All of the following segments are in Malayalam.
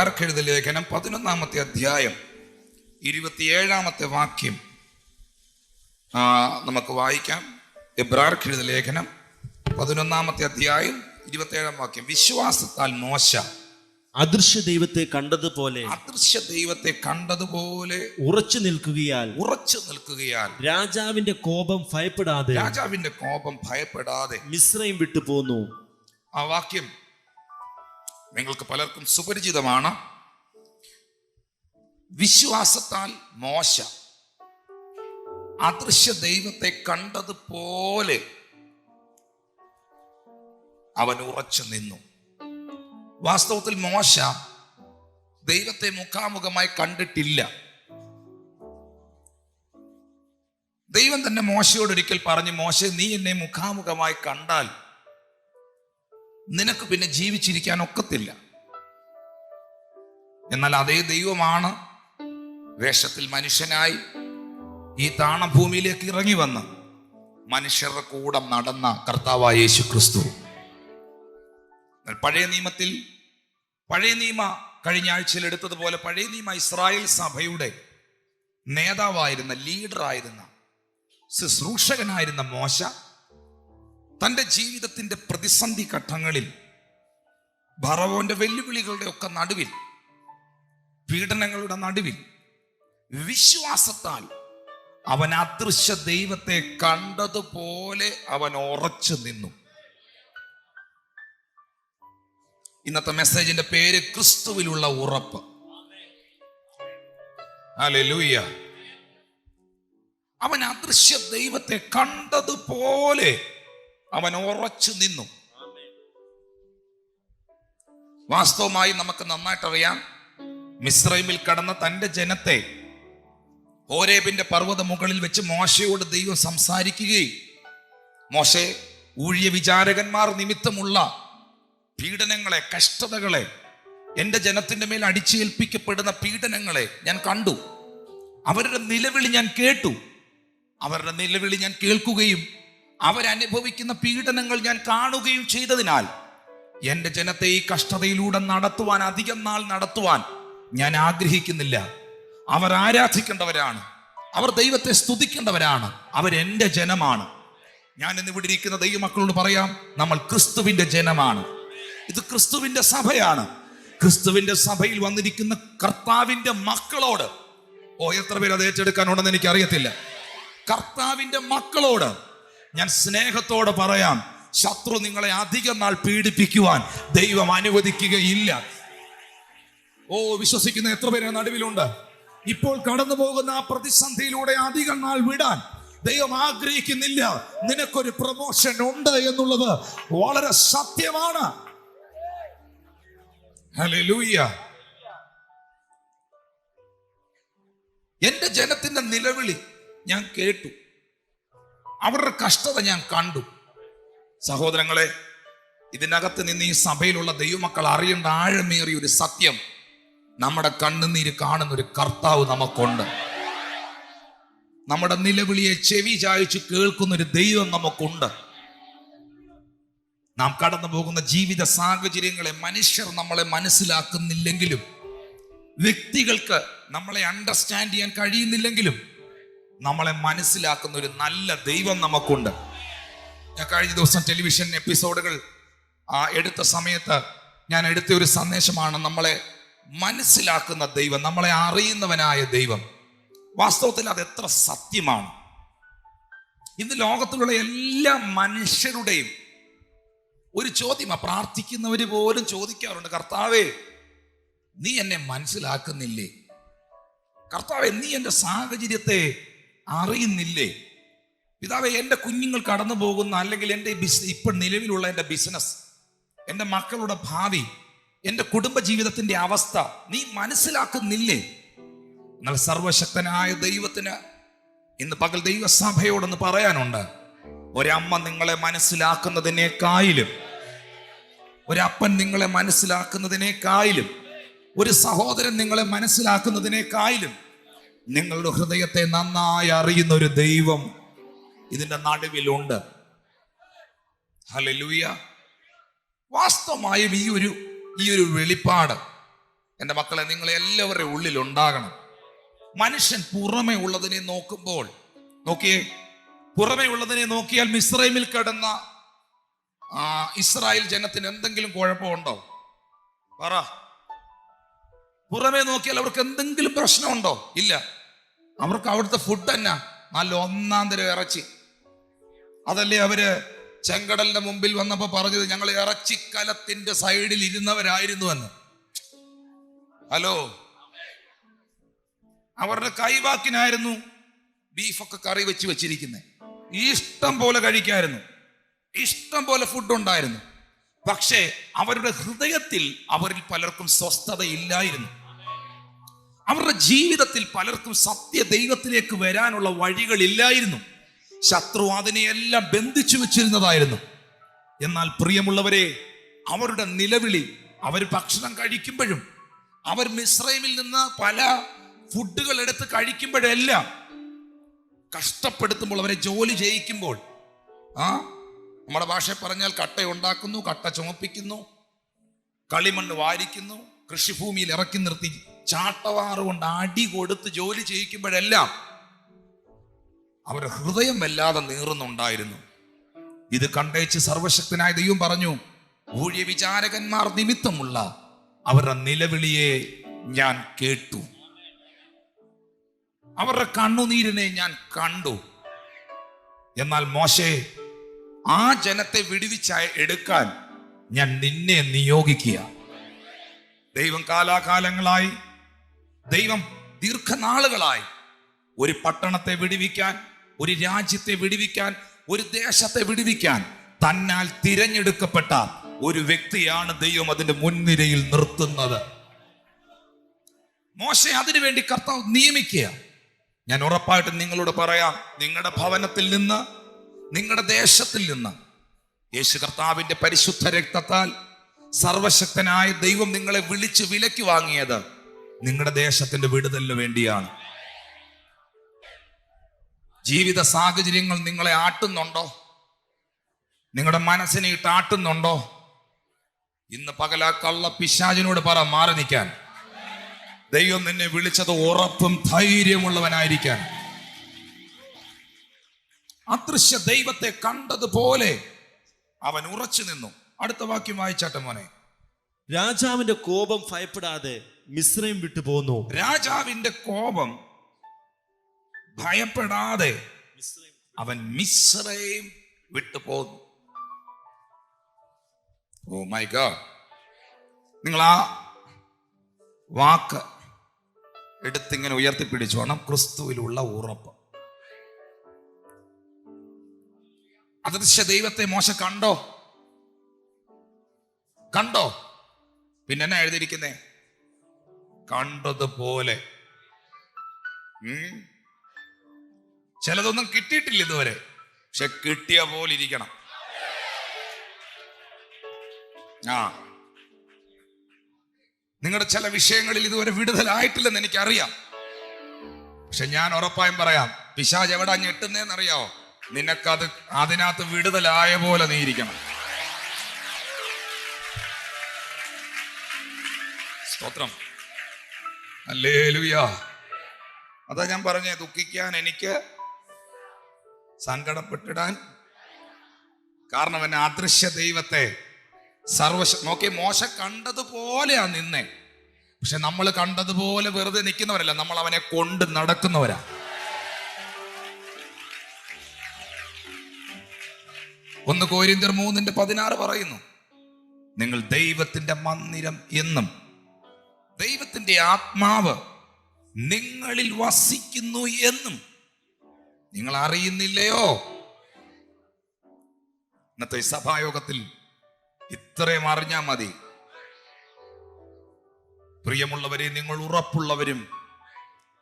എബ്രാർക്ക് എഴുതിയ ലേഖനം? പതിനൊന്നാമത്തെ അധ്യായം ഇരുപത്തിയേഴാമത്തെ വാക്യം. നമുക്ക് വായിക്കാം. എബ്രാർക്കെഴുത ലേഖനം പതിനൊന്നാമത്തെ അധ്യായം ഇരുപത്തിയേഴാം വാക്യം. വിശ്വാസത്താൽ മോശ. അദൃശ്യ ദൈവത്തെ കണ്ടതുപോലെ അദൃശ്യ ദൈവത്തെ കണ്ടതുപോലെ ഉറച്ചു നിൽക്കുകയാൽ ഉറച്ചു നിൽക്കുകയാൽ രാജാവിന്റെ കോപം ഭയപ്പെടാതെ രാജാവിന്റെ കോപം ഭയപ്പെടാതെ മിശ്രയും വിട്ടു പോന്നു ആ വാക്യം നിങ്ങൾക്ക് പലർക്കും സുപരിചിതമാണ്. വിശ്വാസത്താൽ മോശ. അദൃശ്യ ദൈവത്തെ കണ്ടതുപോലെ അവൻ ഉറച്ചു നിന്നു. വാസ്തവത്തിൽ മോശ ദൈവത്തെ മുഖാമുഖമായി കണ്ടിട്ടില്ല. ദൈവം തന്നെ മോശയോട് ഒരിക്കൽ പറഞ്ഞു മോശ നീ എന്നെ മുഖാമുഖമായി കണ്ടാൽ നിനക്ക് പിന്നെ ജീവിച്ചിരിക്കാൻ ഒക്കത്തില്ല എന്നാൽ അതേ ദൈവമാണ് വേഷത്തിൽ മനുഷ്യനായി ഈ താണഭൂമിയിലേക്ക് ഇറങ്ങി വന്ന് മനുഷ്യരുടെ കൂടെ നടന്ന കർത്താവായ യേശു ക്രിസ്തു പഴയ നിയമത്തിൽ പഴയ നിയമ കഴിഞ്ഞ ആഴ്ചയിൽ എടുത്തതുപോലെ പഴയ നിയമ ഇസ്രായേൽ സഭയുടെ നേതാവായിരുന്ന ലീഡറായിരുന്ന ശുശ്രൂഷകനായിരുന്ന മോശ തന്റെ ജീവിതത്തിന്റെ പ്രതിസന്ധി ഘട്ടങ്ങളിൽ ഭറവോന്റെ വെല്ലുവിളികളുടെ ഒക്കെ നടുവിൽ പീഡനങ്ങളുടെ നടുവിൽ വിശ്വാസത്താൽ അവൻ അദൃശ്യ ദൈവത്തെ കണ്ടതുപോലെ അവൻ ഉറച്ചു നിന്നു. ഇന്നത്തെ മെസ്സേജിന്റെ പേര് ക്രിസ്തുവിലുള്ള ഉറപ്പ്. ഹല്ലേലൂയ. അവൻ അദൃശ്യ ദൈവത്തെ കണ്ടതുപോലെ അവൻ ഉറച്ചു നിന്നു. വാസ്തവമായി നമുക്ക് നന്നായിട്ടറിയാം മിശ്രൈമിൽ കടന്ന തന്റെ ജനത്തെ ഓരേബിന്റെ പർവത മുകളിൽ വെച്ച് മോശയോട് ദൈവം സംസാരിക്കുകയും മോശെ ഊഴിയ വിചാരകന്മാർ നിമിത്തമുള്ള പീഡനങ്ങളെ കഷ്ടതകളെ എന്റെ ജനത്തിന്റെ മേൽ അടിച്ചേൽപ്പിക്കപ്പെടുന്ന പീഡനങ്ങളെ ഞാൻ കണ്ടു. അവരുടെ നിലവിളി ഞാൻ കേട്ടു. അവരുടെ നിലവിളി ഞാൻ കേൾക്കുകയും അവരനുഭവിക്കുന്ന പീഡനങ്ങൾ ഞാൻ കാണുകയും ചെയ്തതിനാൽ എന്റെ ജനത്തെ ഈ കഷ്ടതയിലൂടെ നടത്തുവാൻ അധികം നാൾ നടത്തുവാൻ ഞാൻ ആഗ്രഹിക്കുന്നില്ല. അവർ ആരാധിക്കേണ്ടവരാണ്. അവർ ദൈവത്തെ സ്തുതിക്കേണ്ടവരാണ്. അവരെന്റെ ജനമാണ്. ഞാൻ ഇന്ന് ഇവിടെ ഇരിക്കുന്ന ദൈവമക്കളോട് പറയാം നമ്മൾ ക്രിസ്തുവിന്റെ ജനമാണ്. ഇത് ക്രിസ്തുവിന്റെ സഭയാണ്. ക്രിസ്തുവിന്റെ സഭയിൽ വന്നിരിക്കുന്ന കർത്താവിന്റെ മക്കളോട്. ഓ എത്ര പേര് അത് ഏറ്റെടുക്കാനുണ്ടെന്ന് എനിക്കറിയത്തില്ല. കർത്താവിന്റെ മക്കളോട് ഞാൻ സ്നേഹത്തോടെ പറയാം ശത്രു നിങ്ങളെ അധികം നാൾ പീഡിപ്പിക്കുവാൻ ദൈവം അനുവദിക്കുകയില്ല. ഓ വിശ്വസിക്കുന്ന എത്ര പേര് നടുവിലുണ്ട്? ഇപ്പോൾ കടന്നു പോകുന്ന ആ പ്രതിസന്ധിയിലൂടെ അധികം നാൾ വിടാൻ ദൈവം ആഗ്രഹിക്കുന്നില്ല. നിനക്കൊരു പ്രമോഷൻ ഉണ്ട് എന്നുള്ളത് വളരെ സത്യമാണ്. എന്റെ ജനത്തിന്റെ നിലവിളി ഞാൻ കേട്ടു. അവരുടെ കഷ്ടത ഞാൻ കണ്ടു. സഹോദരങ്ങളെ ഇതിനകത്ത് നിന്ന് ഈ സഭയിലുള്ള ദൈവമക്കൾ അറിയേണ്ട ആഴമേറിയ ഒരു സത്യം നമ്മുടെ കണ്ണുനീര് കാണുന്ന ഒരു കർത്താവ് നമുക്കുണ്ട്. നമ്മുടെ നിലവിളിയെ ചെവി ചായച്ച് കേൾക്കുന്ന ഒരു ദൈവം നമുക്കുണ്ട്. നാം കടന്നു പോകുന്ന ജീവിത സാഹചര്യങ്ങളെ മനുഷ്യർ നമ്മളെ മനസ്സിലാക്കുന്നില്ലെങ്കിലും വ്യക്തികൾക്ക് നമ്മളെ അണ്ടർസ്റ്റാൻഡ് ചെയ്യാൻ കഴിയുന്നില്ലെങ്കിലും നമ്മളെ മനസ്സിലാക്കുന്ന ഒരു നല്ല ദൈവം നമുക്കുണ്ട്. ഞാൻ കഴിഞ്ഞ ദിവസം ടെലിവിഷൻ എപ്പിസോഡുകൾ എടുത്ത സമയത്ത് ഞാൻ എടുത്ത ഒരു സന്ദേശമാണ് നമ്മളെ മനസ്സിലാക്കുന്ന ദൈവം നമ്മളെ അറിയുന്നവനായ ദൈവം. വാസ്തവത്തിൽ അത് എത്ര സത്യമാണ്. ഇന്ന് ലോകത്തിലുള്ള എല്ലാ മനുഷ്യരുടെയും ഒരു ചോദ്യമാണ് പ്രാർത്ഥിക്കുന്നവർ പോലും ചോദിക്കാറുണ്ട് കർത്താവേ നീ എന്നെ മനസ്സിലാക്കുന്നില്ലേ? കർത്താവെ നീ എന്റെ സാഹചര്യത്തെ അറിയുന്നില്ലേ? പിതാവെ എന്റെ കുഞ്ഞുങ്ങൾ കടന്നു പോകുന്ന അല്ലെങ്കിൽ എന്റെ ബിസ് ഇപ്പം നിലവിലുള്ള എന്റെ ബിസിനസ് എന്റെ മക്കളുടെ ഭാവി എന്റെ കുടുംബജീവിതത്തിന്റെ അവസ്ഥ നീ മനസ്സിലാക്കുന്നില്ലേ? എന്നാൽ സർവശക്തനായ ദൈവത്തിന് ഇന്ന് പകൽ ദൈവസഭയോടൊന്ന് പറയാനുണ്ട്. ഒരമ്മ നിങ്ങളെ മനസ്സിലാക്കുന്നതിനേക്കായിലും ഒരപ്പൻ നിങ്ങളെ മനസ്സിലാക്കുന്നതിനേക്കായിലും ഒരു സഹോദരൻ നിങ്ങളെ മനസ്സിലാക്കുന്നതിനേക്കായിലും നിങ്ങളുടെ ഹൃദയത്തെ നന്നായി അറിയുന്ന ഒരു ദൈവം ഇതിന്റെ നടുവിലുണ്ട്. ഹലലൂയ വാസ്തവമായും ഈ ഒരു ഈ ഒരു വെളിപ്പാട് എന്റെ മക്കളെ നിങ്ങളെ എല്ലാവരുടെയും ഉള്ളിൽ ഉണ്ടാകണം മനുഷ്യൻ പുറമേ ഉള്ളതിനെ നോക്കുമ്പോൾ നോക്കിയേ പുറമേ ഉള്ളതിനെ നോക്കിയാൽ മിസ്രൈമിൽ കിടന്ന ഇസ്രായേൽ ജനത്തിന് എന്തെങ്കിലും കുഴപ്പമുണ്ടോ? പറ. പുറമേ നോക്കിയാൽ അവർക്ക് എന്തെങ്കിലും പ്രശ്നമുണ്ടോ? ഇല്ല. അവർക്ക് അവിടുത്തെ ഫുഡ് തന്നെ. നല്ല ഒന്നാം തരം ഇറച്ചി. അതല്ലേ അവർ ചെങ്കടലിന്റെ മുമ്പിൽ വന്നപ്പോ പറഞ്ഞത്? ഞങ്ങൾ ഇറച്ചിക്കലത്തിന്റെ സൈഡിൽ ഇരുന്നവരായിരുന്നു എന്ന് ഹലോ? അവരുടെ കൈവാക്കിനായിരുന്നു ബീഫൊക്കെ കറി വെച്ച് വെച്ചിരിക്കുന്നത് ഇഷ്ടം പോലെ കഴിക്കായിരുന്നു. ഇഷ്ടം പോലെ ഫുഡ് ഉണ്ടായിരുന്നു. പക്ഷേ അവരുടെ ഹൃദയത്തിൽ അവരിൽ പലർക്കും സ്വസ്ഥത ഇല്ലായിരുന്നു അവരുടെ ജീവിതത്തിൽ പലർക്കും സത്യ ദൈവത്തിലേക്ക് വരാനുള്ള വഴികളില്ലായിരുന്നു. ശത്രു അതിനെയെല്ലാം ബന്ധിച്ചു വെച്ചിരുന്നതായിരുന്നു. എന്നാൽ പ്രിയമുള്ളവരെ അവരുടെ നിലവിളി അവർ ഭക്ഷണം കഴിക്കുമ്പോഴും അവർ മിശ്രൈമിൽ നിന്ന് പല ഫുഡുകൾ എടുത്ത് കഴിക്കുമ്പോഴെല്ലാം കഷ്ടപ്പെടുത്തുമ്പോൾ അവരെ ജോലി ചെയ്യിക്കുമ്പോൾ ആ നമ്മുടെ ഭാഷയിൽ പറഞ്ഞാൽ കട്ട ഉണ്ടാക്കുന്നു കട്ട ചുമപ്പിക്കുന്നു കളിമണ്ണ് വാരിക്കുന്നു കൃഷിഭൂമിയിൽ ഇറക്കി നിർത്തി ചാട്ടവാറ് കൊണ്ട് അടി കൊടുത്ത് ജോലി ചെയ്യിക്കുമ്പോഴെല്ലാം അവരുടെ ഹൃദയം വല്ലാതെ നീറുന്നുണ്ടായിരുന്നു. ഇത് കണ്ടേച്ച് സർവശക്തനായ ദൈവം പറഞ്ഞു ഊഴിയ വിചാരകന്മാർ നിമിത്തമുള്ള അവരുടെ നിലവിളിയെ ഞാൻ കേട്ടു. അവരുടെ കണ്ണുനീരിനെ ഞാൻ കണ്ടു. എന്നാൽ മോശെ ആ ജനത്തെ വിടുവിച്ച എടുക്കാൻ ഞാൻ നിന്നെ നിയോഗിക്കുക. ദൈവം കാലാകാലങ്ങളായി ദൈവം ദീർഘനാളുകളായി ഒരു പട്ടണത്തെ വിടുവിക്കാൻ ഒരു രാജ്യത്തെ വിടുവിക്കാൻ ഒരു ദേശത്തെ വിടുവിക്കാൻ തന്നാൽ തിരഞ്ഞെടുക്കപ്പെട്ട ഒരു വ്യക്തിയാണ് ദൈവം അതിന്റെ മുൻനിരയിൽ നിർത്തുന്നത്. മോശെ അതിനുവേണ്ടി കർത്താവ് നിയമിക്കുക. ഞാൻ ഉറപ്പായിട്ട് നിങ്ങളോട് പറയാം നിങ്ങളുടെ ഭവനത്തിൽ നിന്ന് നിങ്ങളുടെ ദേശത്തിൽ നിന്ന് യേശു കർത്താവിന്റെ പരിശുദ്ധ രക്തത്താൽ സർവശക്തനായ ദൈവം നിങ്ങളെ വിളിച്ച് വിലക്ക് വാങ്ങിയത്. നിങ്ങളുടെ ദേശത്തിന്റെ വിടുതലിന് വേണ്ടിയാണ്. ജീവിത സാഹചര്യങ്ങൾ നിങ്ങളെ ആട്ടുന്നുണ്ടോ? നിങ്ങളുടെ മനസ്സിനെ ഇട്ട് ആട്ടുന്നുണ്ടോ? ഇന്ന് പകല കള്ള പിശാചിനോട് പറ മാറി നിൽക്കാൻ. ദൈവം നിന്നെ വിളിച്ചത് ഉറപ്പും ധൈര്യമുള്ളവനായിരിക്കാൻ. അദൃശ്യ ദൈവത്തെ കണ്ടതുപോലെ അവൻ ഉറച്ചു നിന്നു. അടുത്ത വാക്യം വായിച്ചാട്ടെ മോനെ. രാജാവിന്റെ കോപം ഭയപ്പെടാതെ മിശ്രയും വിട്ടു പോന്നു. രാജാവിന്റെ കോപം ഭയപ്പെടാതെ അവൻ മിശ്രയും വിട്ടു പോകുന്നു ഓ മൈ ഗോഡ്. നിങ്ങൾ ആ വാക്ക് എടുത്തിങ്ങനെ ഉയർത്തിപ്പിടിച്ചു വേണം ക്രിസ്തുവിലുള്ള ഉറപ്പ്. അദൃശ്യ ദൈവത്തെ മോശ കണ്ടോ? കണ്ടോ? പിന്നെ എഴുതിയിരിക്കുന്നേ? കണ്ടതുപോലെ. ചിലതൊന്നും കിട്ടിയിട്ടില്ല ഇതുവരെ. പക്ഷെ കിട്ടിയ പോലെ ഇരിക്കണം. ആ. നിങ്ങളുടെ ചില വിഷയങ്ങളിൽ ഇതുവരെ വിടുതലായിട്ടില്ലെന്ന് എനിക്കറിയാം. പക്ഷെ ഞാൻ ഉറപ്പായും പറയാം പിശാജ് എവിടെ ഞെട്ടുന്നേന്ന് അറിയാവോ നിനക്കത് അതിനകത്ത് വിടുതലായ പോലെ നീ ഇരിക്കണം. സ്തോത്രം. അല്ലേലുയാ. അതാ ഞാൻ പറഞ്ഞേ ദുഃഖിക്കാൻ എനിക്ക് സങ്കടപ്പെട്ടിടാൻ കാരണം എന്നെ അദൃശ്യ ദൈവത്തെ സർവശ നോക്കി മോശ കണ്ടതുപോലെയാ നിന്നെ. പക്ഷെ നമ്മൾ കണ്ടതുപോലെ വെറുതെ നിൽക്കുന്നവരല്ല നമ്മൾ അവനെ കൊണ്ട് നടക്കുന്നവരാ. ഒന്ന് കോരിന്തർ മൂന്നിന്റെ പതിനാറ് പറയുന്നു നിങ്ങൾ ദൈവത്തിന്റെ മന്ദിരം എന്നും ദൈവത്തിന്റെ ആത്മാവ് നിങ്ങളിൽ വസിക്കുന്നു എന്നും. നിങ്ങൾ അറിയുന്നില്ലയോ? ഇന്നത്തെ സഭായോഗത്തിൽ ഇത്രയും അറിഞ്ഞാൽ മതി. പ്രിയമുള്ളവരെ നിങ്ങൾ ഉറപ്പുള്ളവരും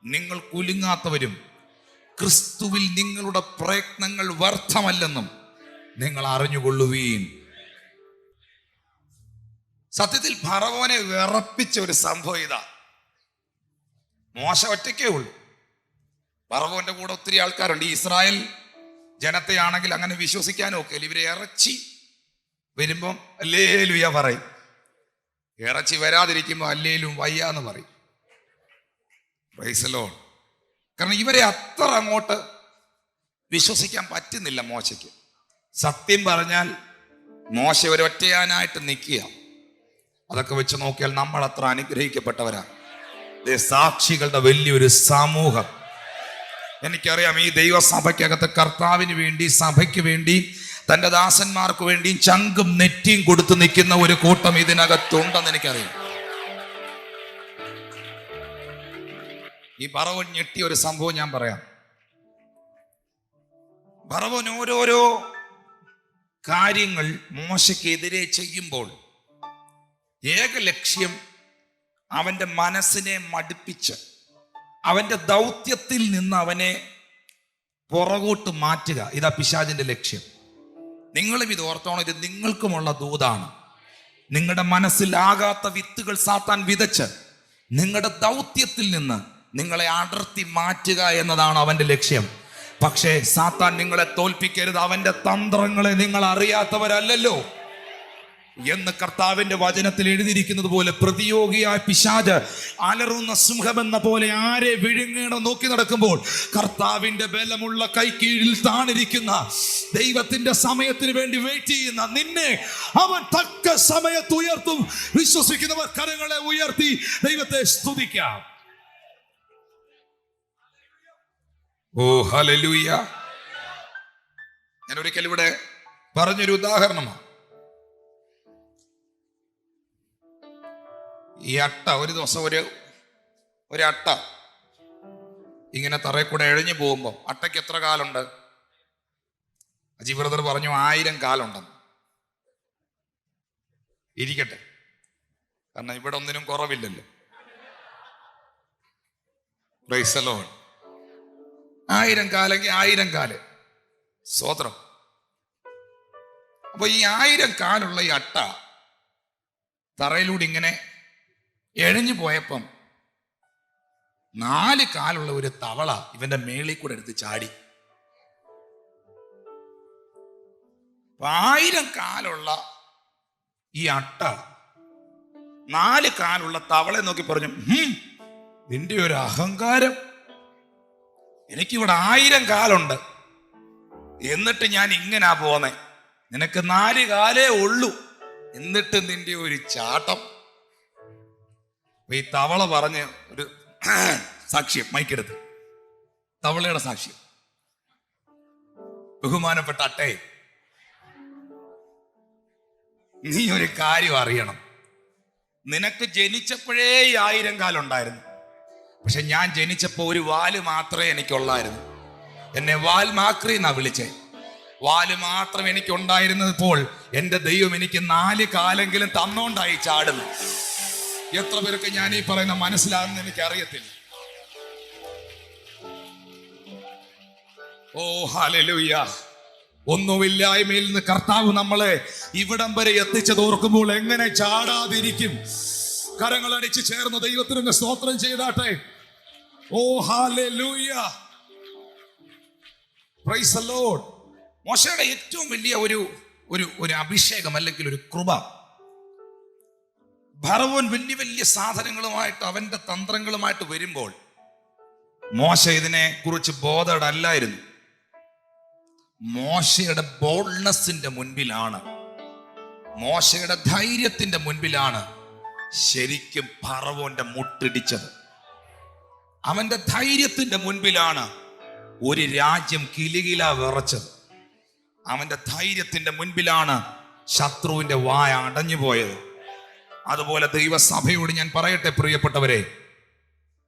നിങ്ങൾ കുലുങ്ങാത്തവരും ക്രിസ്തുവിൽ നിങ്ങളുടെ പ്രയത്നങ്ങൾ വ്യർത്ഥമല്ലെന്നും നിങ്ങൾ അറിഞ്ഞുകൊള്ളുവീൻ. സത്യത്തിൽ ഫറവോനെ വിറപ്പിച്ച ഒരു സംഭവം ഇതാ. മോശ ഒറ്റയ്ക്കേ ഉള്ളൂ. ഫറവോന്റെ കൂടെ ഒത്തിരി ആൾക്കാരുണ്ട്. ഈ ഇസ്രായേൽ ജനത്തെയാണെങ്കിൽ അങ്ങനെ വിശ്വസിക്കാനും ഒക്കെ ഇവരെ ഇറച്ചി വരുമ്പം അല്ലേ ലുയ പറയും. ഇറച്ചി വരാതിരിക്കുമ്പോൾ അല്ലേലും വയ്യ എന്ന് പറയും. പ്രൈസലോ കാരണം ഇവരെ അത്ര അങ്ങോട്ട് വിശ്വസിക്കാൻ പറ്റുന്നില്ല മോശയ്ക്ക്. സത്യം പറഞ്ഞാൽ മോശ ഒരൊറ്റയാനായിട്ട് നിൽക്കുക. അതൊക്കെ വെച്ച് നോക്കിയാൽ നമ്മൾ അത്ര അനുഗ്രഹിക്കപ്പെട്ടവരാണ്. സാക്ഷികളുടെ വലിയൊരു സമൂഹം. എനിക്കറിയാം ഈ ദൈവസഭയ്ക്കകത്ത് കർത്താവിന് വേണ്ടി സഭയ്ക്ക് വേണ്ടി തന്റെ ദാസന്മാർക്ക് വേണ്ടി ചങ്കും നെറ്റിയും കൊടുത്തു നിൽക്കുന്ന ഒരു കൂട്ടം ഇതിനകത്തുണ്ടെന്ന് എനിക്കറിയാം. ഈ പറവൻ ഞെട്ടിയ ഒരു സംഭവം ഞാൻ പറയാം. പറവൻ ഓരോരോ കാര്യങ്ങൾ മോശയ്ക്കെതിരെ ചെയ്യുമ്പോൾ ഏക ലക്ഷ്യം അവന്റെ മനസ്സിനെ മടുപ്പിച്ച് അവന്റെ ദൗത്യത്തിൽ നിന്ന് അവനെ പുറകോട്ട് മാറ്റുക. ഇതാ പിശാചിന്റെ ലക്ഷ്യം. നിങ്ങളും ഇത് ഓർത്തോണം ഇത് നിങ്ങൾക്കുമുള്ള ദൂതാണ്. നിങ്ങളുടെ മനസ്സിലാകാത്ത വിത്തുകൾ സാത്താൻ വിതച്ച് നിങ്ങളുടെ ദൗത്യത്തിൽ നിന്ന് നിങ്ങളെ അടർത്തി മാറ്റുക എന്നതാണ് അവന്റെ ലക്ഷ്യം. പക്ഷേ സാത്താൻ നിങ്ങളെ തോൽപ്പിക്കരുത്. അവന്റെ തന്ത്രങ്ങളെ നിങ്ങൾ അറിയാത്തവരല്ലല്ലോ. എന്ന് കർത്താവിന്റെ വചനത്തിൽ എഴുതിയിരിക്കുന്നത് പോലെ പ്രതിയോഗിയായ പിശാജ് അലറുന്ന സിംഹമെന്ന പോലെ ആരെ വിഴുങ്ങണം നോക്കി നടക്കുമ്പോൾ കർത്താവിന്റെ ബലമുള്ള കൈക്കീഴിൽ താണിരിക്കുന്ന ദൈവത്തിന്റെ സമയത്തിന് വേണ്ടി വെയിറ്റ് ചെയ്യുന്ന നിന്നെ അവൻ തക്ക സമയത്ത് ഉയർത്തും. വിശ്വസിക്കുന്നവർ കരങ്ങളെ ഉയർത്തി ദൈവത്തെ സ്തുതിക്കാം. ഓ ഹലലൂയ ഞാൻ ഒരിക്കൽ ഇവിടെ പറഞ്ഞൊരു ഉദാഹരണമാണ്. ഈ അട്ട ഒരു ദിവസം ഒരു ഒരു അട്ട ഇങ്ങനെ തറയിൽ കൂടെ എഴഞ്ഞു പോകുമ്പോൾ അട്ടയ്ക്ക് എത്ര കാലുണ്ട്? അജി ബ്രദർ പറഞ്ഞു ആയിരം കാലുണ്ടെന്ന്. ഇരിക്കട്ടെ. കാരണം ഇവിടെ ഒന്നിനും കുറവില്ലല്ലോ. ആയിരം കാലെങ്കിൽ ആയിരം കാൽ. സ്വോത്രം. അപ്പൊ ഈ ആയിരം കാലുള്ള ഈ അട്ട തറയിലൂടെ ഇങ്ങനെ എഴഞ്ഞു പോയപ്പം നാല് കാലുള്ള ഒരു തവള ഇവന്റെ മേളിൽ കൂടെ എടുത്ത് ചാടി. ആയിരം കാലുള്ള ഈ അട്ട നാല് കാലുള്ള തവളെ നോക്കി പറഞ്ഞു "ഹും, നിന്റെ ഒരു അഹങ്കാരം. എനിക്കിവിടെ ആയിരം കാലുണ്ട്. എന്നിട്ട് ഞാൻ ഇങ്ങനാ പോന്നെ. നിനക്ക് നാല് കാലേ ഉള്ളൂ. എന്നിട്ട് നിന്റെ ഒരു ചാട്ടം. ഈ തവള പറഞ്ഞ ഒരു സാക്ഷ്യം മൈക്കെടുത്ത്. തവളയുടെ സാക്ഷ്യം. ബഹുമാനപ്പെട്ട അട്ടേ നീ ഒരു കാര്യം അറിയണം. നിനക്ക് ജനിച്ചപ്പോഴേ ഈ ആയിരം കാലുണ്ടായിരുന്നു പക്ഷെ ഞാൻ ജനിച്ചപ്പോ ഒരു വാൽ മാത്രമേ എനിക്കുള്ളായിരുന്നു. എന്നെ വാൽമാക്രി എന്നാ വിളിച്ചേ. വാൽ മാത്രം എനിക്കുണ്ടായിരുന്നപ്പോൾ എന്റെ ദൈവം എനിക്ക് നാല് കാലെങ്കിലും തന്നോണ്ടായി ചാടുന്നു. എത്ര പേർക്ക് ഞാൻ ഈ പറയുന്ന മനസ്സിലാകുന്ന എനിക്ക് അറിയത്തില്ല ഓ ഹാലലൂയ ഒന്നുമില്ലായ്മയിൽ നിന്ന് കർത്താവ് നമ്മളെ ഇവിടം വരെ എത്തിച്ചത് ഓർക്കുമ്പോൾ എങ്ങനെ ചാടാതിരിക്കും. കരങ്ങളടിച്ച് ചേർന്ന് ദൈവത്തിന് സ്തോത്രം ചെയ്താട്ടെ. ഓ Lord. മോശയുടെ ഏറ്റവും വലിയ ഒരു ഒരു ഒരു അഭിഷേകം അല്ലെങ്കിൽ ഒരു കൃപ ഭറവോൻ വലിയ വലിയ സാധനങ്ങളുമായിട്ട് അവന്റെ തന്ത്രങ്ങളുമായിട്ട് വരുമ്പോൾ മോശ ഇതിനെ കുറിച്ച് ബോധടല്ലായിരുന്നു. മോശയുടെ ബോൾഡ്നെസ്സിന്റെ മുൻപിലാണ്. മോശയുടെ ധൈര്യത്തിന്റെ മുൻപിലാണ് ശരിക്കും പറവോന്റെ മുട്ടിടിച്ചത്. അവന്റെ ധൈര്യത്തിന്റെ മുൻപിലാണ് ഒരു രാജ്യം കിലുകില വിറച്ചത്. അവന്റെ ധൈര്യത്തിന്റെ മുൻപിലാണ് ശത്രുവിന്റെ വായ അടഞ്ഞു പോയത് അതുപോലെ ദൈവസഭയോട് ഞാൻ പറയട്ടെ പ്രിയപ്പെട്ടവരെ.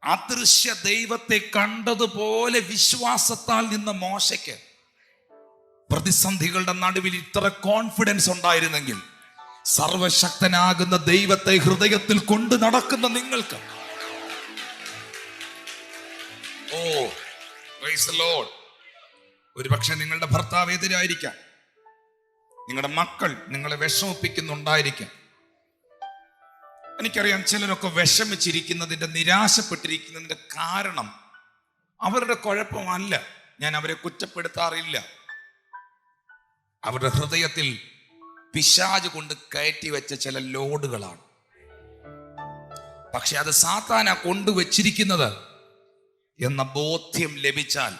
അദൃശ്യ ദൈവത്തെ കണ്ടതുപോലെ വിശ്വാസത്താൽ നിന്ന മോശയ്ക്ക് പ്രതിസന്ധികളുടെ നടുവിൽ ഇത്ര കോൺഫിഡൻസ് ഉണ്ടായിരുന്നെങ്കിൽ സർവശക്തനാകുന്ന ദൈവത്തെ ഹൃദയത്തിൽ കൊണ്ടു നടക്കുന്ന നിങ്ങൾക്ക്. ഓ. ഒരുപക്ഷെ നിങ്ങളുടെ ഭർത്താവ് എതിരായിരിക്കാം. നിങ്ങളുടെ മക്കൾ നിങ്ങളെ വിഷമിപ്പിക്കുന്നുണ്ടായിരിക്കാം. എനിക്കറിയാം ചിലരൊക്കെ വിഷമിച്ചിരിക്കുന്നതിന്റെ നിരാശപ്പെട്ടിരിക്കുന്നതിന്റെ കാരണം അവരുടെ കുഴപ്പമല്ല. ഞാൻ അവരെ കുറ്റപ്പെടുത്താറില്ല. അവരുടെ ഹൃദയത്തിൽ പിശാജ് കൊണ്ട് കയറ്റി വെച്ച ചില ലോഡുകളാണ്. പക്ഷെ അത് സാത്താന കൊണ്ടുവച്ചിരിക്കുന്നത് എന്ന ബോധ്യം ലഭിച്ചാൽ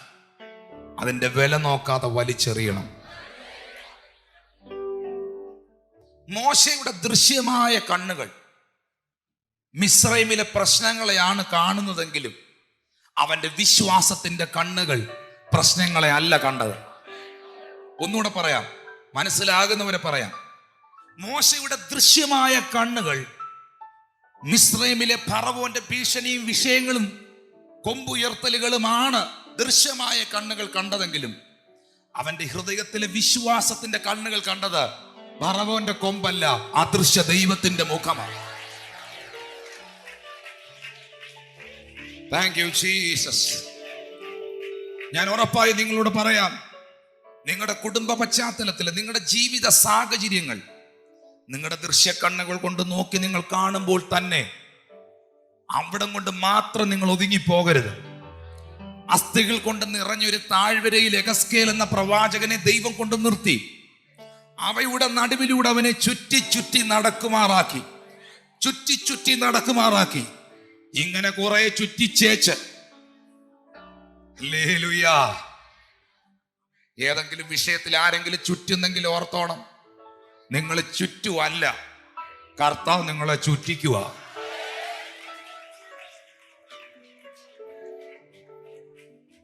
അതിന്റെ വില നോക്കാതെ വലിച്ചെറിയണം. മോശയുടെ ദൃശ്യമായ കണ്ണുകൾ മിശ്രൈമിലെ പ്രശ്നങ്ങളെയാണ് കാണുന്നതെങ്കിലും അവന്റെ വിശ്വാസത്തിന്റെ കണ്ണുകൾ പ്രശ്നങ്ങളെ അല്ല കണ്ടത്. ഒന്നുകൂടെ പറയാം. മനസ്സിലാകുന്നവരെ പറയാം. മോശയുടെ ദൃശ്യമായ കണ്ണുകൾ മിശ്രൈമിലെ ഫറവോന്റെ ഭീഷണിയും വിഷയങ്ങളും കൊമ്പുയർത്തലുകളുമാണ് ദൃശ്യമായ കണ്ണുകൾ കണ്ടതെങ്കിലും അവന്റെ ഹൃദയത്തിലെ വിശ്വാസത്തിന്റെ കണ്ണുകൾ കണ്ടത് ഫറവോന്റെ കൊമ്പല്ല അദൃശ്യ ദൈവത്തിന്റെ മുഖമാണ്. താങ്ക് യു ജീസസ് ഞാൻ ഉറപ്പായി നിങ്ങളോട് പറയാം നിങ്ങളുടെ കുടുംബ പശ്ചാത്തലത്തിൽ നിങ്ങളുടെ ജീവിത സാഹചര്യങ്ങൾ നിങ്ങളുടെ ദൃശ്യക്കണ്ണുകൾ കൊണ്ട് നോക്കി നിങ്ങൾ കാണുമ്പോൾ തന്നെ അവിടം കൊണ്ട് മാത്രം നിങ്ങൾ ഒതുങ്ങി ഒതുങ്ങിപ്പോകരുത്. അസ്ഥികൾ കൊണ്ട് നിറഞ്ഞൊരു താഴ്വരയിൽ എഗസ്കേൽ എന്ന പ്രവാചകനെ ദൈവം കൊണ്ട് നിർത്തി. അവയുടെ നടുവിലൂടെ അവനെ ചുറ്റി ചുറ്റി നടക്കുമാറാക്കി. ചുറ്റി ചുറ്റി നടക്കുമാറാക്കി. ഇങ്ങനെ കുറെ ചുറ്റിച്ചേച്ച്. ഏതെങ്കിലും വിഷയത്തിൽ ആരെങ്കിലും ചുറ്റുന്നെങ്കിൽ ഓർത്തോണം. നിങ്ങൾ ചുറ്റുവല്ല. കർത്താവ് നിങ്ങളെ ചുറ്റിക്കുക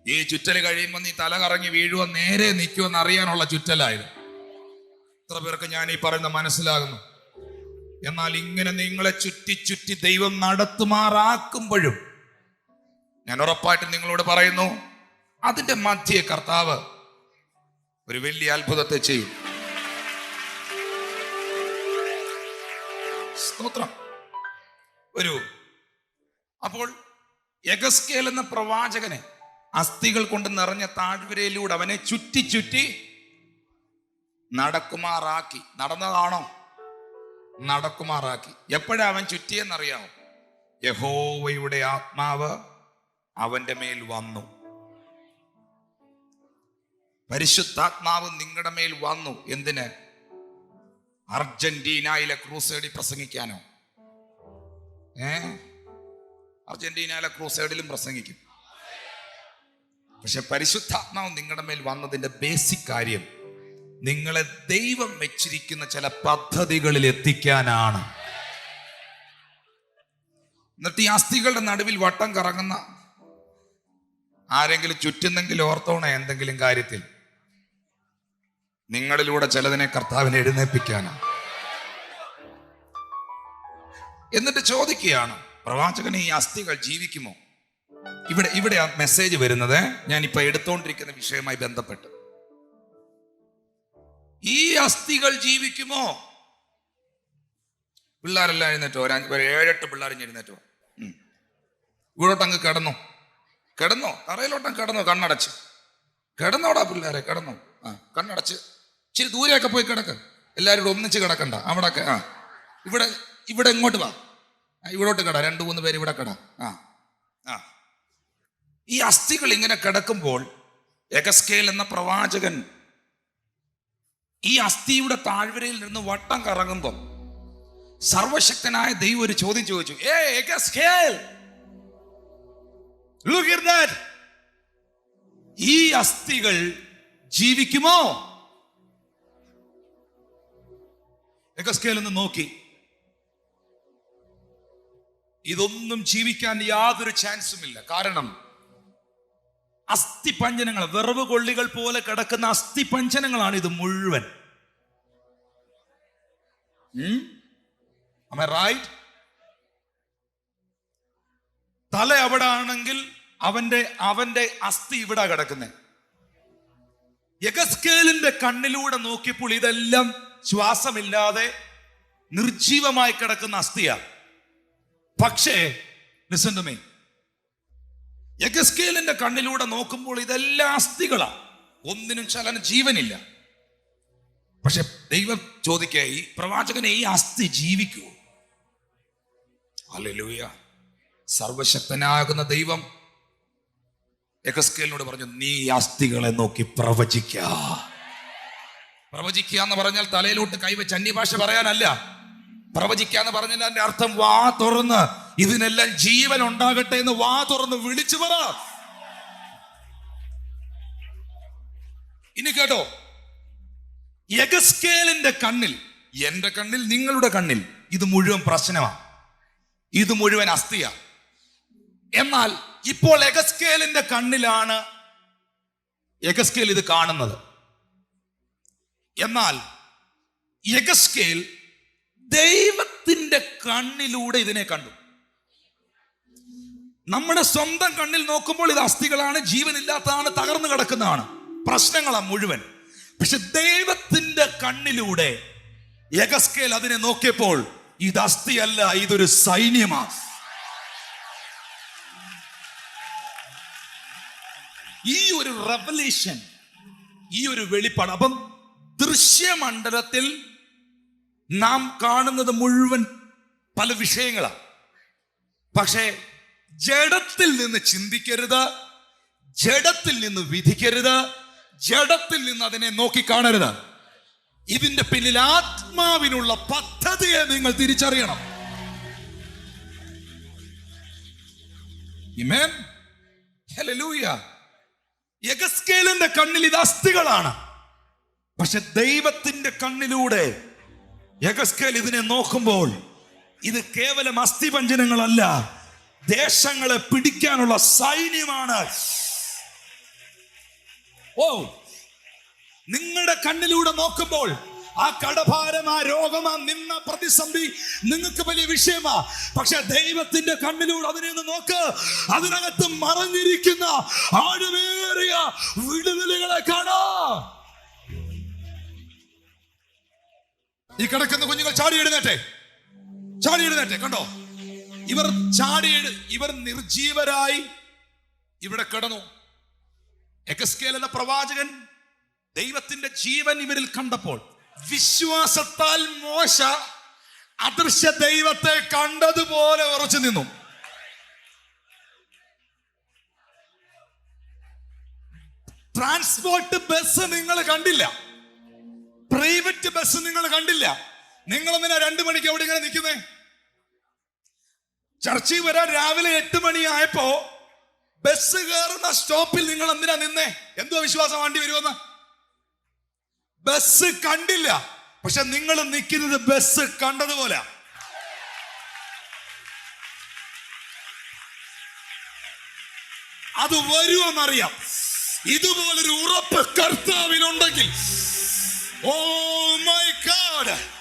ഈ ചുറ്റൽ കഴിയുമ്പോൾ നീ തല കറങ്ങി വീഴുവോ? നേരെ നിൽക്കുമെന്ന് അറിയാനുള്ള ചുറ്റലായിരുന്നു എത്ര പേർക്ക് ഞാൻ ഈ പറയുന്ന മനസ്സിലാകുന്നു? എന്നാൽ ഇങ്ങനെ നിങ്ങളെ ചുറ്റി ചുറ്റി ദൈവം നടത്തുമാറാക്കുമ്പോഴും ഞാൻ ഉറപ്പായിട്ട് നിങ്ങളോട് പറയുന്നു അതിന്റെ മധ്യേ കർത്താവ് ഒരു വലിയ അത്ഭുതത്തെ ചെയ്യും. സ്തോത്രം. ഒരു അപ്പോൾ യഗസ്കേൽ എന്ന പ്രവാചകനെ അസ്ഥികൾ കൊണ്ട് നിറഞ്ഞ താഴ്വരയിലൂടെ അവനെ ചുറ്റി ചുറ്റി നടക്കുമാറാക്കി. നടന്നതാണോ? നടക്കുമാറാക്കി. എപ്പോഴാ അവൻ ചുറ്റിയെന്നറിയാമോ? യഹോവയുടെ ആത്മാവ് അവന്റെ മേൽ വന്നു. പരിശുദ്ധാത്മാവ് നിങ്ങളുടെ മേൽ വന്നു. എന്തിന്? അർജന്റീനയിലെ ക്രൂസേഡിൽ പ്രസംഗിക്കാനോ? ഏ? അർജന്റീനയിലെ ക്രൂസേഡിലും പ്രസംഗിക്കും. പക്ഷെ പരിശുദ്ധാത്മാവ് നിങ്ങളുടെ മേൽ വന്നതിന്റെ ബേസിക് കാര്യം നിങ്ങളെ ദൈവം വെച്ചിരിക്കുന്ന ചില പദ്ധതികളിൽ എത്തിക്കാനാണ്. എന്നിട്ട് ഈ അസ്ഥികളുടെ നടുവിൽ വട്ടം കറങ്ങുന്ന ആരെങ്കിലും ചുറ്റുന്നെങ്കിൽ ഓർത്തോണേ എന്തെങ്കിലും കാര്യത്തിൽ. നിങ്ങളിലൂടെ ചിലതിനെ കർത്താവിനെ എഴുന്നേൽപ്പിക്കാനാണ് എന്നിട്ട് ചോദിക്കുകയാണ് പ്രവാചകന് ഈ അസ്ഥികൾ ജീവിക്കുമോ? ഇവിടെ ഇവിടെ ആ മെസ്സേജ് വരുന്നത് ഞാൻ ഇപ്പൊ എടുത്തുകൊണ്ടിരിക്കുന്ന വിഷയവുമായി ബന്ധപ്പെട്ട്. ഈ അസ്ഥികൾ ജീവിക്കുമോ? പിള്ളേരെല്ലാം എഴുന്നേറ്റോ? ഒരു ഏഴെട്ട് പിള്ളേർ എഴുന്നേറ്റോ? ഉം. ഇവിടോട്ട് അങ്ങ് കിടന്നു. കിടന്നോ. തറയിലോട്ടം കിടന്നു കണ്ണടച്ച്. കിടന്നോടാ പിള്ളേരെ കിടന്നു. ആ കണ്ണടച്ച്. ഇച്ചിരി ദൂരെയൊക്കെ പോയി കിടക്ക്. എല്ലാവരും കൂടെ ഒന്നിച്ച് കിടക്കണ്ട. അവിടെയൊക്കെ ആ. ഇവിടെ ഇവിടെ ഇങ്ങോട്ട് വാ. ഇവിടോട്ട് കട. രണ്ട് മൂന്ന് പേര് ഇവിടെ കട. ആ ആ. ഈ അസ്ഥികൾ ഇങ്ങനെ കിടക്കുമ്പോൾ എഗസ്കേൽ എന്ന പ്രവാചകൻ ഈ അസ്ഥിയുടെ താഴ്വരയിൽ നിന്ന് വട്ടം കറങ്ങുമ്പോൾ സർവശക്തനായ ദൈവം ഒരു ചോദ്യം ചോദിച്ചു. ഈ അസ്ഥികൾ ജീവിക്കുമോ? എഗസ്കേൽ എന്ന് നോക്കി. ഇതൊന്നും ജീവിക്കാൻ യാതൊരു ചാൻസും ഇല്ല കാരണം അസ്ഥിപഞ്ചനങ്ങൾ വിറവ് കൊള്ളികൾ പോലെ കിടക്കുന്ന അസ്ഥിപഞ്ചനങ്ങളാണ് ഇത് മുഴുവൻ റൈറ്റ് തല അവിടെ ആണെങ്കിൽ അവന്റെ അവന്റെ അസ്ഥി ഇവിടെ കിടക്കുന്നത് യഗസ്കേലിന്റെ കണ്ണിലൂടെ നോക്കിയപ്പോൾ ഇതെല്ലാം ശ്വാസമില്ലാതെ നിർജീവമായി കിടക്കുന്ന അസ്ഥിയാണ് പക്ഷേ ലിസൺ ടു മീ യഗസ്കേലിന്റെ കണ്ണിലൂടെ നോക്കുമ്പോൾ ഇതെല്ലാം അസ്ഥികളാണ് ഒന്നിനും ചലന ജീവനില്ല. പക്ഷെ ദൈവം ചോദിക്കുക ഈ പ്രവാചകനെ ഈ അസ്ഥി ജീവിക്കുമോ അല്ലൂയ സർവശക്തനാകുന്ന ദൈവം യഗസ്കേലിനോട് പറഞ്ഞു നീ അസ്ഥികളെ നോക്കി പ്രവചിക്ക. പ്രവചിക്കുക എന്ന് പറഞ്ഞാൽ തലയിലോട്ട് കൈവച്ച് അന്യഭാഷ പറയാനല്ല. പ്രവചിക്കുക എന്ന് പറഞ്ഞാൽ അതിന്റെ അർത്ഥം വാ തുറന്ന് ഇതിനെല്ലാം ജീവൻ ഉണ്ടാകട്ടെ എന്ന് വാ തുറന്ന് വിളിച്ചു പറ. ഇനി കേട്ടോ. യഗസ്കേലിന്റെ കണ്ണിൽ എന്റെ കണ്ണിൽ നിങ്ങളുടെ കണ്ണിൽ ഇത് മുഴുവൻ പ്രശ്നമാണ്. ഇത് മുഴുവൻ അസ്ഥിയാ. എന്നാൽ ഇപ്പോൾ എഗസ്കേലിന്റെ കണ്ണിലാണ് എഗസ്കേൽ ഇത് കാണുന്നത്. എന്നാൽ യഗസ്കേൽ ദൈവത്തിന്റെ കണ്ണിലൂടെ ഇതിനെ കണ്ടു. നമ്മുടെ സ്വന്തം കണ്ണിൽ നോക്കുമ്പോൾ ഇത് അസ്ഥികളാണ് ജീവനില്ലാത്തതാണ് തകർന്നു കിടക്കുന്നതാണ്. പ്രശ്നങ്ങളാണ് മുഴുവൻ. പക്ഷെ ദൈവത്തിന്റെ കണ്ണിലൂടെ യഗസ്കേൽ അതിനെ നോക്കിയപ്പോൾ ഇത് അസ്ഥിയല്ല ഇതൊരു സൈന്യമാണ് ഈ ഒരു റെവലേഷൻ ഈ ഒരു വെളിപ്പാട് അപ്പം ദൃശ്യമണ്ഡലത്തിൽ നാം കാണുന്നത് മുഴുവൻ പല വിഷയങ്ങളാണ് പക്ഷേ ജഡത്തിൽ നിന്ന് ചിന്തിക്കരുത്. ജഡത്തിൽ നിന്ന് വിധിക്കരുത്. ജഡത്തിൽ നിന്ന് അതിനെ നോക്കി കാണരുത്. ഇതിന്റെ പിന്നിൽ ആത്മാവിനുള്ള പദ്ധതിയെ നിങ്ങൾ തിരിച്ചറിയണം. യഗസ്കേലിന്റെ കണ്ണിൽ ഇത് അസ്ഥികളാണ്. പക്ഷെ ദൈവത്തിന്റെ കണ്ണിലൂടെ യഗസ്കേൽ ഇതിനെ നോക്കുമ്പോൾ ഇത് കേവലം അസ്ഥിപഞ്ജനങ്ങളല്ല ദേശങ്ങളെ പിടിക്കാനുള്ള സൈന്യമാണ്. ഓ നിങ്ങളുടെ കണ്ണിലൂടെ നോക്കുമ്പോൾ ആ കടഭാരം ആ രോഗം ആ നിന്ന പ്രതിസന്ധി നിങ്ങൾക്ക് വലിയ വിഷയമാ. പക്ഷെ ദൈവത്തിന്റെ കണ്ണിലൂടെ അതിനെ ഒന്ന് നോക്ക്. അതിനകത്ത് മറഞ്ഞിരിക്കുന്ന ആഴമേറിയ വിടുതലുകളെ കാണാ. ഈ കിടക്കുന്ന കുഞ്ഞുങ്ങൾ ചാടി എഴുന്നേറ്റെ ചാടി എഴുന്നേറ്റെ കണ്ടോ? ഇവർ ചാടി ഇവർ നിർജീവരായി ഇവിടെ കിടന്നു. എക്കസ്കേൽ എന്ന പ്രവാചകൻ ദൈവത്തിന്റെ ജീവൻ ഇവരിൽ കണ്ടപ്പോൾ വിശ്വാസത്താൽ മോശ അദൃശ്യ ദൈവത്തെ കണ്ടതുപോലെ ഉറച്ചു നിന്നു. ട്രാൻസ്പോർട്ട് ബസ് നിങ്ങൾ കണ്ടില്ല. പ്രൈവറ്റ് ബസ് നിങ്ങൾ കണ്ടില്ല. നിങ്ങൾ എന്തിനാ രണ്ടു മണിക്ക് അവിടെ ഇങ്ങനെ നിൽക്കുന്നേ? ചർച്ചയിൽ വരാൻ രാവിലെ എട്ട് മണിയായപ്പോ ബസ് കയറുന്ന സ്റ്റോപ്പിൽ നിങ്ങൾ എന്തിനാ നിന്നേ? എന്തോ വിശ്വാസം വേണ്ടി വരുമെന്ന്? ബസ് കണ്ടില്ല. പക്ഷെ നിങ്ങൾ നിൽക്കുന്നത് ബസ് കണ്ടതുപോലെ അത് വരുമെന്നറിയാം. ഇതുപോലൊരു ഉറപ്പ് കർത്താവിനുണ്ടെങ്കിൽ. ഓ മൈ ഗാഡ്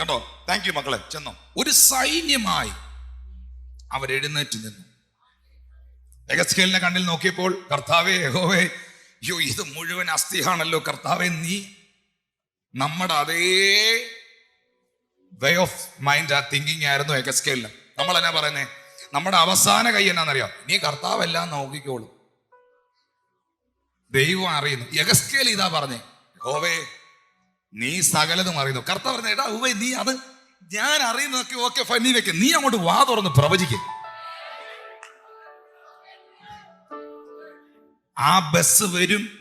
കണ്ടോ? താങ്ക് യു മക്കളെ. ചെന്നോ. ഒരു സൈന്യമായി അവരെഴുന്നേറ്റ് നിന്നു. എഗസ്കേലിനെ കണ്ണിൽ നോക്കിയപ്പോൾ കർത്താവേ യഹോവേ അയ്യോ ഇത് മുഴുവൻ അസ്ഥിയാണല്ലോ. കർത്താവെ നീ നമ്മുടെ അതേ വേ ഓഫ് മൈൻഡ് ആ തിങ്കിങ് ആയിരുന്നു എഗസ്കേലിന്. നമ്മൾ എന്നാ പറയുന്നേ? നമ്മുടെ അവസാന കൈ എന്നാന്നറിയാം? നീ കർത്താവെല്ലാം നോക്കിക്കോളൂ. ദൈവം അറിയുന്നു. എഗസ്കേൽ ഇതാ പറഞ്ഞേ ഹോവേ നീ സകലതും അറിയുന്നു. കർത്താവ് പറഞ്ഞ എടാ ഉവേ നീ അത് ഞാൻ അറിയുന്നതൊക്കെ ഓക്കെ ഫൈൻ നീ വെക്കും. നീ അങ്ങോട്ട് വാ തുറന്ന് പ്രവചിക്കും. ആ ബസ് വരും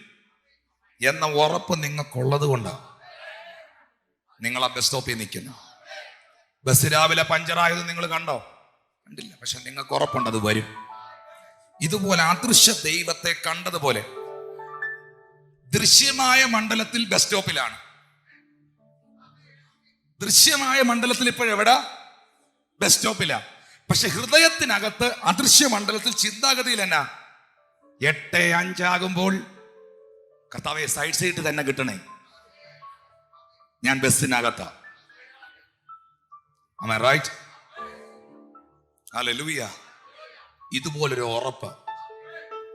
എന്ന ഉറപ്പ് നിങ്ങൾക്കുള്ളത് കൊണ്ടാണ് നിങ്ങൾ ആ ബസ് സ്റ്റോപ്പിൽ നിൽക്കുന്നു. ബസ് രാവിലെ പഞ്ചറായത് നിങ്ങൾ കണ്ടോ? കണ്ടില്ല. പക്ഷെ നിങ്ങൾക്ക് ഉറപ്പുണ്ട് അത് വരും. ഇതുപോലെ അദൃശ്യ ദൈവത്തെ കണ്ടതുപോലെ ദൃശ്യമായ മണ്ഡലത്തിൽ ബസ് സ്റ്റോപ്പിലാണ് ദൃശ്യമായ മണ്ഡലത്തിൽ ഇപ്പോൾ എവിടെ? ബസ് സ്റ്റോപ്പില പക്ഷെ ഹൃദയത്തിനകത്ത് അദൃശ്യ മണ്ഡലത്തിൽ ചിന്താഗതിയിൽ എന്നാ? എട്ട് അഞ്ചാകുമ്പോൾ കർത്താവെ സൈഡ് സീറ്റ് തന്നെ കിട്ടണേ. ഞാൻ ബസ്സിനകത്താ ഇതുപോലൊരു ഉറപ്പ്.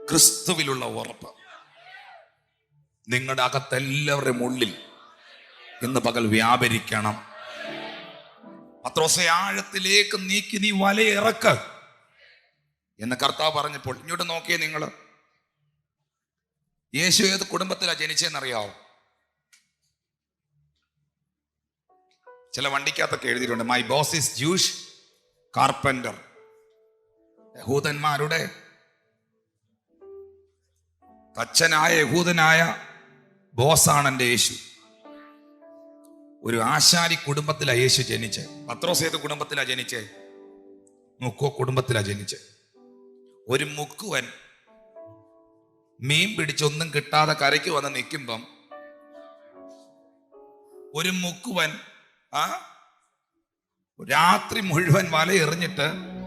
ക്രിസ്തുവിലുള്ള ഉറപ്പ്. നിങ്ങളുടെ അകത്തെല്ലാവരുടെയും ഉള്ളിൽ ഇന്ന് പകൽ വ്യാപരിക്കണം. പത്രോസെ ആഴത്തിലേക്ക് നീക്കി നീ വലയിറക്ക് എന്ന് കർത്താവ് പറഞ്ഞപ്പോൾ ഇങ്ങോട്ട് നോക്കിയേ നിങ്ങൾ യേശു ഏത് കുടുംബത്തിലാണ് ജനിച്ചതെന്നറിയാവോ ചില വണ്ടിക്കകത്തൊക്കെ എഴുതിയിട്ടുണ്ട് my boss is Jewish carpenter യഹൂദന്മാരുടെ തച്ചനായ യഹൂദനായ ബോസാണ് എന്റെ യേശു. ഒരു ആശാരി കുടുംബത്തിലാണ് യേശു ജനിച്ച്. പത്രോസ് ഏത് കുടുംബത്തിലാണ് ജനിച്ചേ. മുക്കോ കുടുംബത്തിലാണ് ജനിച്ചേ. ഒരു മുക്കുവൻ മീൻ പിടിച്ചൊന്നും കിട്ടാതെ കരയ്ക്ക് വന്ന് നിൽക്കുമ്പം ഒരു മുക്കുവൻ ആ രാത്രി മുഴുവൻ വല എറിഞ്ഞിട്ട്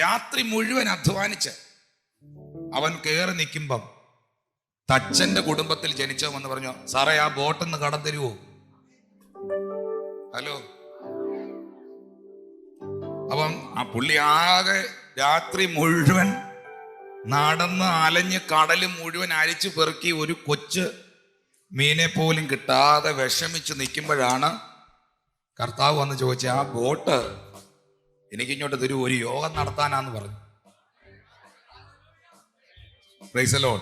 രാത്രി മുഴുവൻ അധ്വാനിച്ച്. അവൻ കയറി നിൽക്കുമ്പം തച്ചന്റെ കുടുംബത്തിൽ ജനിച്ചവെന്ന് പറഞ്ഞു സാറേ ആ ബോട്ടൊന്ന് കടം തരുവോ ഹലോ. അപ്പം ആ പുള്ളി ആകെ രാത്രി മുഴുവൻ നടന്ന് അലഞ്ഞ് കടൽ മുഴുവൻ അരിച്ചു പെറുക്കി ഒരു കൊച്ച് മീനെ പോലും കിട്ടാതെ വിഷമിച്ച് നിൽക്കുമ്പോഴാണ് കർത്താവ് വന്ന് ചോദിച്ച ആ ബോട്ട് എനിക്കിങ്ങോട്ട് തരൂ ഒരു യോഗം നടത്താനാന്ന് പറഞ്ഞു. പ്രൈസലോൺ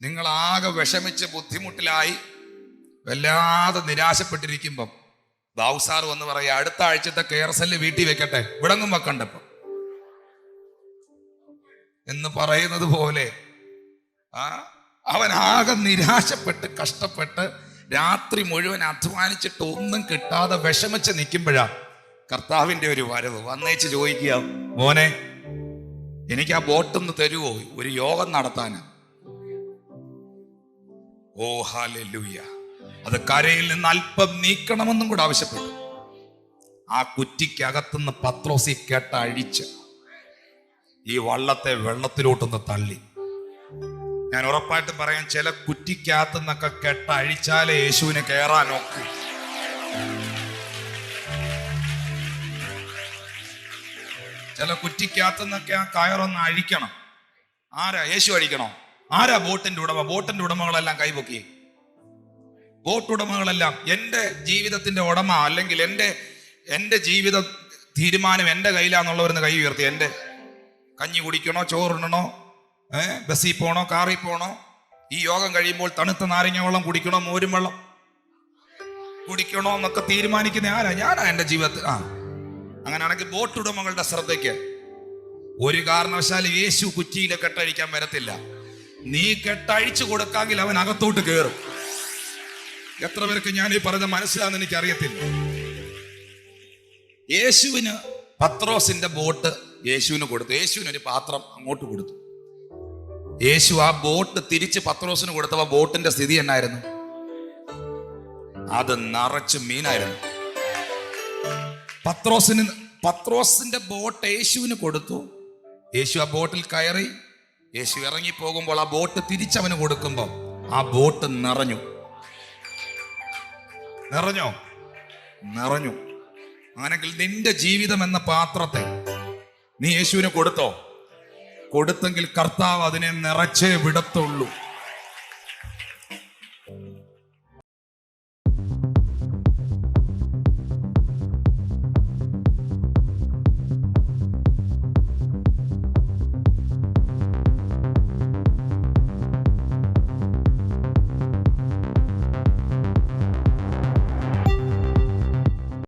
നിങ്ങൾ വിഷമിച്ച് ബുദ്ധിമുട്ടിലായി വല്ലാതെ നിരാശപ്പെട്ടിരിക്കുമ്പം ബാവുസാർ വന്ന് പറയാ അടുത്ത ആഴ്ചത്തെ കെയർ സെല്ല് വീട്ടിൽ വെക്കട്ടെ ഇവിടെങ്ങും വെക്കണ്ടപ്പോ എന്ന് പറയുന്നത് പോലെ ആ അവൻ ആകെ നിരാശപ്പെട്ട് കഷ്ടപ്പെട്ട് രാത്രി മുഴുവൻ അധ്വാനിച്ചിട്ട് ഒന്നും കിട്ടാതെ വിഷമിച്ച് നിൽക്കുമ്പോഴാ കർത്താവിന്റെ ഒരു വരവ് വന്നേച്ച് ചോദിക്കുക മോനെ എനിക്ക് ആ ബോട്ട് ഒന്ന് തരുവോ? ഒരു യോഗം നടത്താൻ ഓ ഹാലൂയ അത് കരയിൽ നിന്ന് അല്പം നീക്കണമെന്നും കൂടെ ആവശ്യപ്പെട്ടു. ആ കുറ്റിക്കകത്തുനിന്ന് പത്രോസി കേട്ട അഴിച്ച് ഈ വള്ളത്തെ വെള്ളത്തിലോട്ടൊന്ന് തള്ളി. ഞാൻ ഉറപ്പായിട്ട് പറയാം ചില കുറ്റിക്കകത്തുനിന്നൊക്കെ കെട്ട അഴിച്ചാലേ യേശുവിന് കയറാൻ ചില കുറ്റിക്കകത്തുനിന്നൊക്കെ ആ കയറൊന്ന് അഴിക്കണം. ആരാ? യേശു അഴിക്കണോ? ആരാ ബോട്ടിന്റെ ഉടമ? ബോട്ടിന്റെ ഉടമകളെല്ലാം കൈപൊക്കി. ബോട്ട് ഉടമകളെല്ലാം എന്റെ ജീവിതത്തിന്റെ ഉടമ അല്ലെങ്കിൽ എന്റെ എന്റെ ജീവിത തീരുമാനം എന്റെ കയ്യിലാന്നുള്ളവരെന്ന് കൈ ഉയർത്തി. എന്റെ കഞ്ഞി കുടിക്കണോ? ചോറുണ്ണണോ ഏ? ബസ്സിൽ പോണോ? കാറിൽ പോണോ? ഈ യോഗം കഴിയുമ്പോൾ തണുത്ത നാരങ്ങ വെള്ളം കുടിക്കണോ? മോരും വെള്ളം കുടിക്കണോ എന്നൊക്കെ തീരുമാനിക്കുന്ന ആരാ? ഞാനാ എന്റെ ജീവിതത്തിൽ. ആ. അങ്ങനെയാണെങ്കിൽ ബോട്ട് ഉടമകളുടെ ശ്രദ്ധയ്ക്ക്. ഒരു കാരണവശാൽ യേശു കുറ്റിയിലെ കെട്ടഴിക്കാൻ വരത്തില്ല. നീ കെട്ടഴിച്ചു കൊടുക്കാമെങ്കിൽ അവൻ അകത്തോട്ട് കയറും എത്ര പേർക്ക് ഞാൻ ഈ പറഞ്ഞ മനസ്സിലാന്ന് എനിക്ക് അറിയത്തില്ല യേശുവിന് പത്രോസിന്റെ ബോട്ട് യേശുവിന് കൊടുത്തു. യേശുവിന് ഒരു പാത്രം അങ്ങോട്ട് കൊടുത്തു. യേശു ആ ബോട്ട് തിരിച്ച് പത്രോസിന് കൊടുത്തപ്പോ ബോട്ടിന്റെ സ്ഥിതി എന്നായിരുന്നു? അത് നിറച്ച് മീനായിരുന്നു. പത്രോസിന് പത്രോസിന്റെ ബോട്ട് യേശുവിന് കൊടുത്തു. യേശു ആ ബോട്ടിൽ കയറി. യേശു ഇറങ്ങി പോകുമ്പോൾ ആ ബോട്ട് തിരിച്ചവന് കൊടുക്കുമ്പോൾ ആ ബോട്ട് നിറഞ്ഞു. നിറഞ്ഞോ? നിറഞ്ഞു. അങ്ങനെങ്കിൽ നിന്റെ ജീവിതം എന്ന പാത്രത്തെ നീ യേശുവിന് കൊടുത്തോ? കൊടുത്തെങ്കിൽ കർത്താവ് അതിനെ നിറച്ചേ വിടത്തുള്ളൂ.